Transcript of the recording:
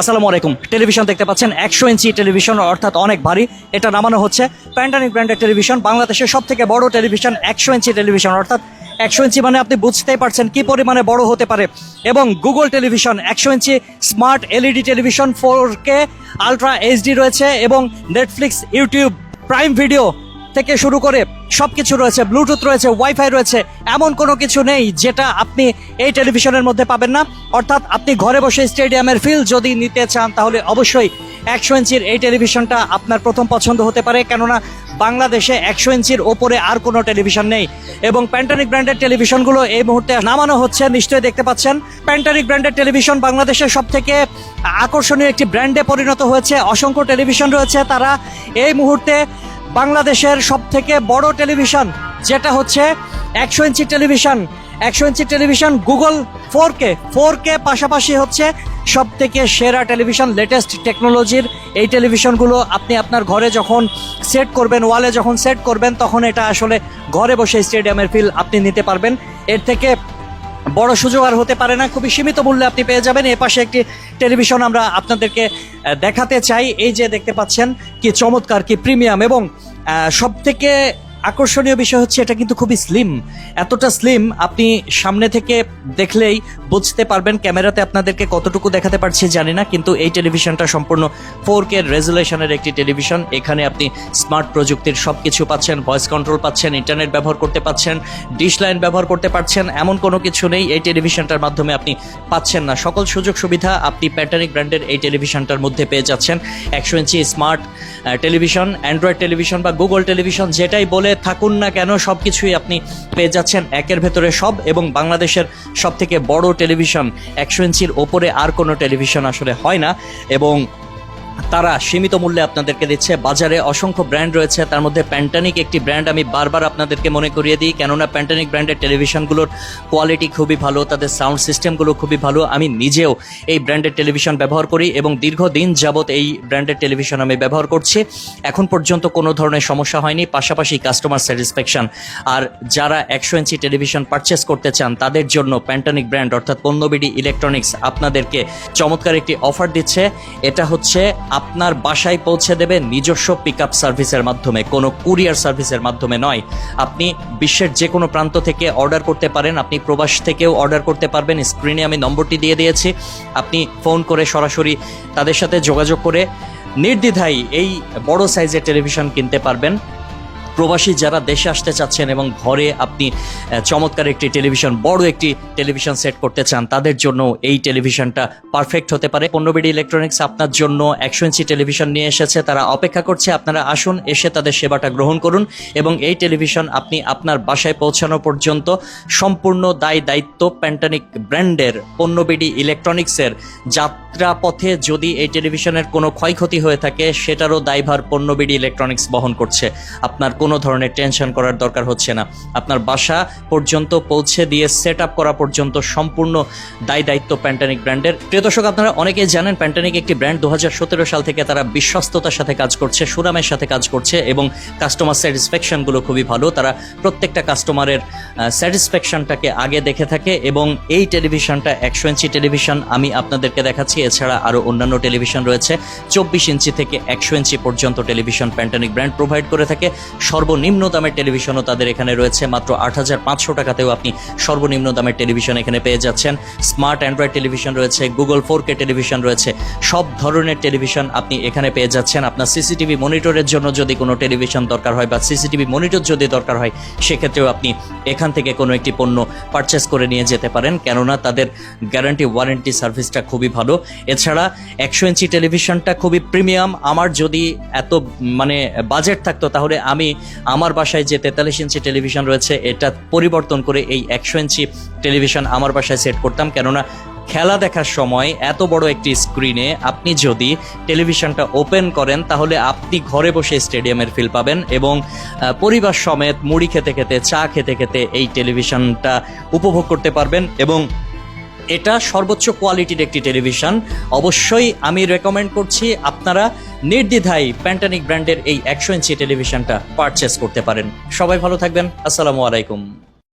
আসসালামু আলাইকুম। টেলিভিশন দেখতে পাচ্ছেন একশো ইঞ্চি টেলিভিশন, অর্থাৎ অনেক ভারী। এটা নামানো হচ্ছে প্যান্টানিক ব্র্যান্ডের টেলিভিশন বাংলাদেশের সব থেকে বড় টেলিভিশন একশো ইঞ্চি টেলিভিশন অর্থাৎ একশো ইঞ্চি মানে আপনি বুঝতেই পারছেন কি পরিমাণে বড় হতে পারে। এবং গুগল টেলিভিশন একশো inch smart LED television four K ultra HD রয়েছে এবং নেটফ্লিক্স ইউটিউব প্রাইম ভিডিও থেকে শুরু করে সব কিছু রয়েছে ব্লুটুথ রয়েছে ওয়াইফাই রয়েছে, এমন কোনো কিছু নেই যেটা আপনি এই টেলিভিশনের মধ্যে পাবেন না। অর্থাৎ আপনি ঘরে বসে স্টেডিয়ামের ফিল যদি নিতে চান, তাহলে অবশ্যই একশো ইঞ্চির এই টেলিভিশনটা আপনার প্রথম পছন্দ হতে পারে। কেননা বাংলাদেশে একশো ইঞ্চির ওপরে আর কোনো টেলিভিশন নেই। এবং প্যান্টানিক ব্র্যান্ডের টেলিভিশনগুলো এই মুহূর্তে নামানো হচ্ছে, নিশ্চয়ই দেখতে পাচ্ছেন। প্যান্টানিক ব্র্যান্ডের টেলিভিশন বাংলাদেশের সব থেকে আকর্ষণীয় একটি ব্র্যান্ডে পরিণত হয়েছে। অসংখ্য টেলিভিশন রয়েছে তারা। এই মুহূর্তে বাংলাদেশের সব থেকে বড় টেলিভিশন, যেটা হচ্ছে একশো ইঞ্চি টেলিভিশন। একশো inch television Google four K four K পাশাপাশি হচ্ছে সব থেকে সেরা টেলিভিশন লেটেস্ট টেকনোলজির এই টেলিভিশনগুলো আপনি আপনার ঘরে যখন সেট করবেন ওয়ালে যখন সেট করবেন, তখন এটা আসলে ঘরে বসে স্টেডিয়ামের ফিল আপনি নিতে পারবেন। এর থেকে বড় সুযোগ আর হতে পারে না। খুবই সীমিত মূল্যে আপনি পেয়ে যাবেন। এ পাশে একটি টেলিভিশন আমরা আপনাদেরকে দেখাতে চাই। এই যে দেখতে পাচ্ছেন কি চমৎকার, কি প্রিমিয়াম এবং সব থেকে আকর্ষণীয় বিষয় হচ্ছে এটা কিন্তু খুবই স্লিম এতটা স্লিম আপনি সামনে থেকে দেখলেই বুঝতে পারবেন ক্যামেরাতে আপনাদেরকে কতটুকু দেখাতে পারছি, জানি না, কিন্তু এই টেলিভিশনটা সম্পূর্ণ ফোর কে রেজুলেশনের একটি টেলিভিশন। এখানে আপনি স্মার্ট প্রযুক্তির সব কিছু পাচ্ছেন ভয়েস কন্ট্রোল পাচ্ছেন ইন্টারনেট ব্যবহার করতে পাচ্ছেন ডিশ লাইন ব্যবহার করতে পারছেন, এমন কোনো কিছু নেই এই টেলিভিশনটার মাধ্যমে আপনি পাচ্ছেন না। সকল সুযোগ সুবিধা আপনি প্যাটানিক ব্র্যান্ডের এই টেলিভিশনটার মধ্যে পেয়ে যাচ্ছেন। একশো inch smart television android television বা গুগল টেলিভিশন যেটাই বলে থাকুন না কেন সব কিছুই আপনি পেয়ে যাচ্ছেন একের ভেতরে সব এবং বাংলাদেশের সব থেকে বড় টেলিভিশন একশো ইঞ্চির ওপরে আর কোনো টেলিভিশন আসলে হয় না এবং তারা সীমিত মূল্যে আপনাদেরকে দিচ্ছে। বাজারে অসংখ্য ব্র্যান্ড রয়েছে। তার মধ্যে প্যান্টানিক একটি ব্র্যান্ড আমি বারবার আপনাদেরকে মনে করিয়ে দিই। কেননা প্যান্টানিক ব্র্যান্ডের টেলিভিশনগুলোর কোয়ালিটি খুবই ভালো, তাদের সাউন্ড সিস্টেমগুলো খুবই ভালো। আমি নিজেও এই ব্র্যান্ডের টেলিভিশন ব্যবহার করি এবং দীর্ঘদিন যাবৎ এই ব্র্যান্ডের টেলিভিশন আমি ব্যবহার করছি। এখন পর্যন্ত কোনো ধরনের সমস্যা হয়নি, পাশাপাশি কাস্টমার স্যাটিসফ্যাকশন আর যারা একশো ইঞ্চি টেলিভিশন পারচেস করতে চান, তাদের জন্য প্যান্টানিক ব্র্যান্ড অর্থাৎ পণ্যবিডি ইলেকট্রনিক্স আপনাদেরকে চমৎকার একটি অফার দিচ্ছে। এটা হচ্ছে আপনার বাসায় পৌঁছে দেবে নিজস্ব পিক আপ সার্ভিসের মাধ্যমে, কোনো কুরিয়ার সার্ভিসের মাধ্যমে নয়। আপনি বিশ্বের যে কোনো প্রান্ত থেকে অর্ডার করতে পারেন, আপনি প্রবাস থেকেও অর্ডার করতে পারবেন। স্ক্রিনে আমি নম্বরটি দিয়ে দিয়েছি। আপনি ফোন করে সরাসরি তাদের সাথে যোগাযোগ করে নির্দ্বিধায় এই বড় সাইজের টেলিভিশন কিনতে পারবেন। প্রবাসী যারা দেশে আসতে চাচ্ছেন এবং ঘরে আপনি চমৎকার একটি টেলিভিশন, বড় একটি টেলিভিশন সেট করতে চান, তাদের জন্য এই টেলিভিশনটা পারফেক্ট হতে পারে। পণ্যবিডি ইলেকট্রনিক্স আপনার জন্য একশো ইঞ্চি টেলিভিশন নিয়ে এসেছে, তারা অপেক্ষা করছে, আপনারা আসুন, এসে তাদের সেবাটা গ্রহণ করুন এবং এই টেলিভিশন আপনি আপনার বাসায় পৌঁছানো পর্যন্ত সম্পূর্ণ দায় দায়িত্ব প্যান্টানিক ব্র্যান্ডের, পণ্যবিডি ইলেকট্রনিক্সের যাত্রা পথে যদি এই টেলিভিশনের কোনো ক্ষয়ক্ষতি হয়ে থাকে, সেটারও দায়ভার পণ্যবিডি ইলেকট্রনিক্স বহন করছে। আপনার কোনো ধরনের টেনশন করার দরকার হচ্ছে না। আপনার বাসা পর্যন্ত পৌঁছে দিয়ে সেট আপ করা পর্যন্ত সম্পূর্ণ দায় দায়িত্ব প্যান্টানিক ব্র্যান্ডের। প্রিয় দর্শক, আপনারা অনেকেই জানেন, প্যান্টানিক একটি ব্র্যান্ড দু হাজার সতেরো সাল থেকে তারা বিশ্বস্ততার সাথে কাজ করছে, সুনামের সাথে কাজ করছে এবং কাস্টমার স্যাটিসফ্যাকশনগুলো খুবই ভালো। তারা প্রত্যেকটা কাস্টমারের স্যাটিসফ্যাকশনটাকে আগে দেখে থাকে এবং এই টেলিভিশনটা একশো ইঞ্চি টেলিভিশন আমি আপনাদেরকে দেখাচ্ছি। এছাড়া আরও অন্যান্য টেলিভিশন রয়েছে। চব্বিশ ইঞ্চি থেকে একশো ইঞ্চি পর্যন্ত টেলিভিশন প্যান্টানিক ব্র্যান্ড প্রোভাইড করে থাকে। সর্বনিম্ন দামের টেলিভিশনও তাদের এখানে রয়েছে। মাত্র আট হাজার পাঁচশো টাকাতেও আপনি সর্বনিম্ন দামের টেলিভিশন এখানে পেয়ে যাচ্ছেন। স্মার্ট অ্যান্ড্রয়েড টেলিভিশন রয়েছে, গুগল ফোর কে টেলিভিশন রয়েছে। সব ধরনের টেলিভিশন আপনি এখানে পেয়ে যাচ্ছেন। আপনার সিসিটিভি মনিটরের জন্য যদি কোনো টেলিভিশন দরকার হয় বা সিসিটিভি মনিটর যদি দরকার হয়, সেক্ষেত্রেও আপনি এখান থেকে কোনো একটি পণ্য পারচেস করে নিয়ে যেতে পারেন। কেননা তাদের গ্যারান্টি ওয়ারেন্টি সার্ভিসটা খুবই ভালো। এছাড়া একশো ইঞ্চি টেলিভিশনটা খুবই প্রিমিয়াম। আমার যদি এত মানে বাজেট থাকতো, তাহলে আমি আমার বাসায় যে তেতাল্লিশ ইঞ্চি টেলিভিশন রয়েছে, এটা পরিবর্তন করে এই একশো ইঞ্চি টেলিভিশন আমার বাসায় সেট করতাম। কেননা, খেলা দেখার সময় এত বড় একটি স্ক্রিনে আপনি যদি টেলিভিশনটা ওপেন করেন, তাহলে আপনি ঘরে বসে স্টেডিয়ামের ফিল পাবেন এবং পরিবার সমেত মুড়ি খেতে খেতে, চা খেতে খেতে এই টেলিভিশনটা উপভোগ করতে পারবেন এবং এটা সর্বোচ্চ কোয়ালিটির একটি টেলিভিশন অবশ্যই আমি রেকমেন্ড করছি আপনারা নির্দ্বিধায় প্যান্টানিক ব্র্যান্ডের এই একশো ইঞ্চি টেলিভিশনটা পারচেস করতে পারেন। সবাই ভালো থাকবেন। আসসালামু আলাইকুম।